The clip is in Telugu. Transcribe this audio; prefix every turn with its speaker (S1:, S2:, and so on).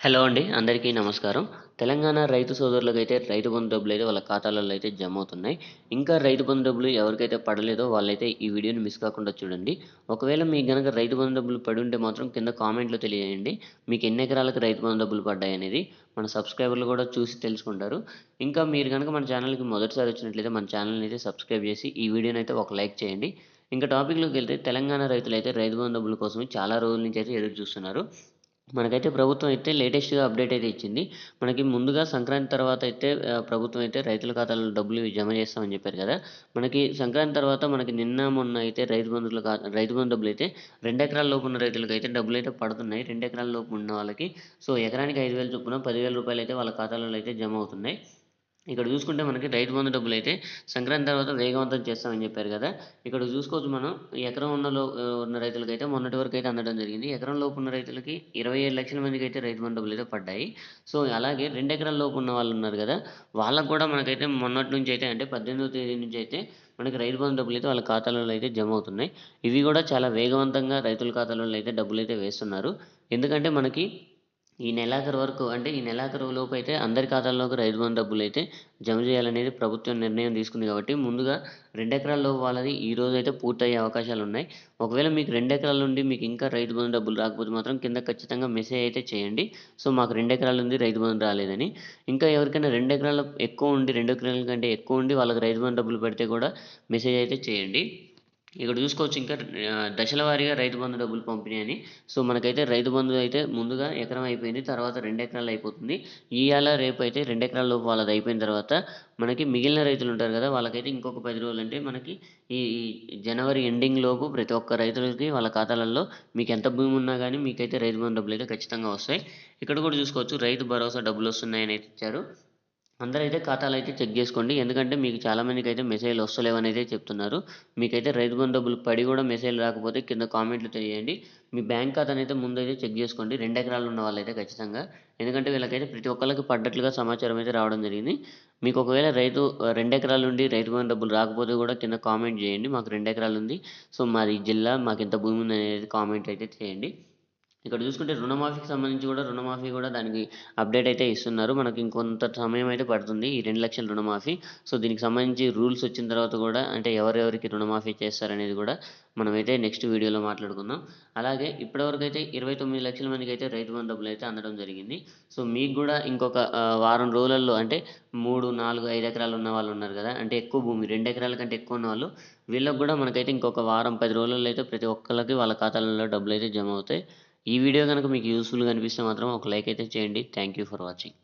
S1: హలో అండి అందరికీ నమస్కారం. తెలంగాణ రైతు సోదరులకైతే రైతు బంధు డబ్బులు అయితే వాళ్ళ ఖాతాలలో అయితే జమ అవుతున్నాయి ఇంకా రైతు బంధు డబ్బులు ఎవరికైతే పడలేదో వాళ్ళైతే ఈ వీడియోని మిస్ కాకుండా చూడండి. ఒకవేళ మీకు కనుక రైతు బంధు డబ్బులు పడి ఉంటే మాత్రం కింద కామెంట్లో తెలియజేయండి. మీకు ఎన్ని ఎకరాలకు రైతు బంధు డబ్బులు పడ్డాయి అనేది మన సబ్స్క్రైబర్లు కూడా చూసి తెలుసుకుంటారు. ఇంకా మీరు కనుక మన ఛానల్కి మొదటిసారి వచ్చినట్లయితే మన ఛానల్ని అయితే సబ్స్క్రైబ్ చేసి ఈ వీడియోని అయితే ఒక లైక్ చేయండి. ఇంకా టాపిక్లోకి వెళ్తే తెలంగాణ రైతులు అయితే రైతు బంధు డబ్బుల కోసం చాలా రోజుల నుంచి అయితే ఎదురు చూస్తున్నారు. మనకైతే ప్రభుత్వం అయితే లేటెస్ట్గా అప్డేట్ అయితే ఇచ్చింది. మనకి ముందుగా సంక్రాంతి తర్వాత అయితే ప్రభుత్వం అయితే రైతుల ఖాతాలో డబ్బులు జమ చేస్తామని చెప్పారు కదా. మనకి సంక్రాంతి తర్వాత మనకి నిన్న మొన్న అయితే రైతు బంధువుల రైతు బంధు డబ్బులు అయితే రెండు ఎకరాల లోపు ఉన్న రైతులకు అయితే డబ్బులు అయితే పడుతున్నాయి. రెండు ఎకరాల లోపు ఉన్న వాళ్ళకి సో ఎకరానికి ఐదు వేల చొప్పున పదివేల రూపాయలు అయితే వాళ్ళ ఖాతాలలో అయితే జమ అవుతున్నాయి. ఇక్కడ చూసుకుంటే మనకి రైతు బంధు డబ్బులు అయితే సంక్రాంతి తర్వాత వేగవంతం చేస్తామని చెప్పారు కదా. ఇక్కడ చూసుకోవచ్చు మనం ఎకరం ఉన్న లో ఉన్న రైతులకి అయితే మొన్నటి వరకు అయితే అందడం జరిగింది. ఎకరం లోపు ఉన్న రైతులకి ఇరవై ఏడు లక్షల మందికి అయితే రైతు బంధు డబ్బులు అయితే పడ్డాయి. సో అలాగే రెండు ఎకరాల లోపు ఉన్న వాళ్ళు ఉన్నారు కదా వాళ్ళకు కూడా మనకైతే మొన్నటి నుంచి అయితే అంటే పద్దెనిమిదో తేదీ నుంచి అయితే మనకి రైతు బంధు డబ్బులు అయితే వాళ్ళ ఖాతాలలో అయితే జమ అవుతున్నాయి. ఇవి కూడా చాలా వేగవంతంగా రైతుల ఖాతాలలో అయితే డబ్బులు అయితే వేస్తున్నారు. ఎందుకంటే మనకి ఈ నెలాఖరు వరకు అంటే ఈ నెలాఖరు లోపు అయితే అందరి ఖాతాల్లోకి రైతు బంధు డబ్బులు అయితే జమ చేయాలనేది ప్రభుత్వం నిర్ణయం తీసుకుంది కాబట్టి ముందుగా రెండు ఎకరాల లోపు వాళ్ళది ఈ రోజు అయితే పూర్తయ్యే అవకాశాలు ఉన్నాయి. ఒకవేళ మీకు రెండు ఎకరాల నుండి మీకు ఇంకా రైతు బంధు డబ్బులు రాకపోతే మాత్రం కింద ఖచ్చితంగా మెసేజ్ అయితే చేయండి. సో మాకు రెండు ఎకరాలు ఉంది రైతు బంధు రాలేదని. ఇంకా ఎవరికైనా రెండు ఎకరాల ఎక్కువ ఉండి రెండు ఎకరాల కంటే ఎక్కువ ఉండి వాళ్ళకి రైతు బంధు డబ్బులు పెడితే కూడా మెసేజ్ అయితే చేయండి. ఇక్కడ చూసుకోవచ్చు ఇంకా దశల వారీగా రైతు బంధు డబ్బులు పంపిణీ అని సో మనకైతే రైతు బంధు అయితే ముందుగా ఎకరం అయిపోయింది తర్వాత రెండు ఎకరాలు అయిపోతుంది. ఇవాళ రేపు అయితే రెండు ఎకరాల లోపు వాళ్ళది అయిపోయిన తర్వాత మనకి మిగిలిన రైతులు ఉంటారు కదా వాళ్ళకైతే ఇంకొక పది రోజులు అంటే మనకి ఈ ఈ జనవరి ఎండింగ్ లోపు ప్రతి ఒక్క రైతులకి వాళ్ళ ఖాతాలలో మీకు ఎంత భూమి ఉన్నా కానీ మీకైతే రైతు బంధు డబ్బులు అయితే ఖచ్చితంగా వస్తాయి. ఇక్కడ కూడా చూసుకోవచ్చు రైతు భరోసా డబ్బులు వస్తున్నాయని అయితే ఇచ్చారు. అందరూ అయితే ఖాతాలు అయితే చెక్ చేసుకోండి. ఎందుకంటే మీకు చాలామందికి అయితే మెసేజ్లు వస్తలేవని అయితే చెప్తున్నారు. మీకైతే రైతు బంధు డబ్బులు పడి కూడా మెసేజ్ రాకపోతే కింద కామెంట్లు తెలియండి. మీ బ్యాంక్ ఖాతాను అయితే ముందు అయితే చెక్ చేసుకోండి. రెండు ఎకరాలు ఉన్న వాళ్ళైతే ఖచ్చితంగా. ఎందుకంటే వీళ్ళకైతే ప్రతి ఒక్కరికి పడ్డట్లుగా సమాచారం అయితే రావడం జరిగింది. మీకు ఒకవేళ రైతు రెండు ఎకరాల నుండి రైతు బంధు డబ్బులు రాకపోతే కూడా కింద కామెంట్ చేయండి. మాకు రెండు ఎకరాలు ఉంది. సో మాది జిల్లా మాకు ఇంత భూమి ఉంది అనేది కామెంట్ అయితే చేయండి. ఇక్కడ చూసుకుంటే రుణమాఫీకి సంబంధించి కూడా రుణమాఫీ కూడా దానికి అప్డేట్ అయితే ఇస్తున్నారు. మనకి ఇంకొంత సమయం అయితే పడుతుంది ఈ రెండు లక్షల రుణమాఫీ. సో దీనికి సంబంధించి రూల్స్ వచ్చిన తర్వాత కూడా అంటే ఎవరెవరికి రుణమాఫీ చేస్తారనేది కూడా మనమైతే నెక్స్ట్ వీడియోలో మాట్లాడుకుందాం. అలాగే ఇప్పటివరకు అయితే ఇరవై తొమ్మిది లక్షల మందికి అయితే రైతు బంధు డబ్బులు అయితే అందడం జరిగింది. సో మీకు కూడా ఇంకొక వారం రోజులలో అంటే మూడు నాలుగు ఐదు ఎకరాలు ఉన్న వాళ్ళు ఉన్నారు కదా అంటే ఎక్కువ భూమి రెండు ఎకరాల కంటే ఎక్కువ ఉన్న వాళ్ళు వీళ్ళకి కూడా మనకైతే ఇంకొక వారం పది రోజుల్లో అయితే ప్రతి ఒక్కరికి వాళ్ళ ఖాతాలలో డబ్బులు అయితే జమ అవుతాయి. ఈ వీడియో కనుక మీకు యూస్ఫుల్గా అనిపిస్తే మాత్రం ఒక లైక్ అయితే చేయండి. Thank you for watching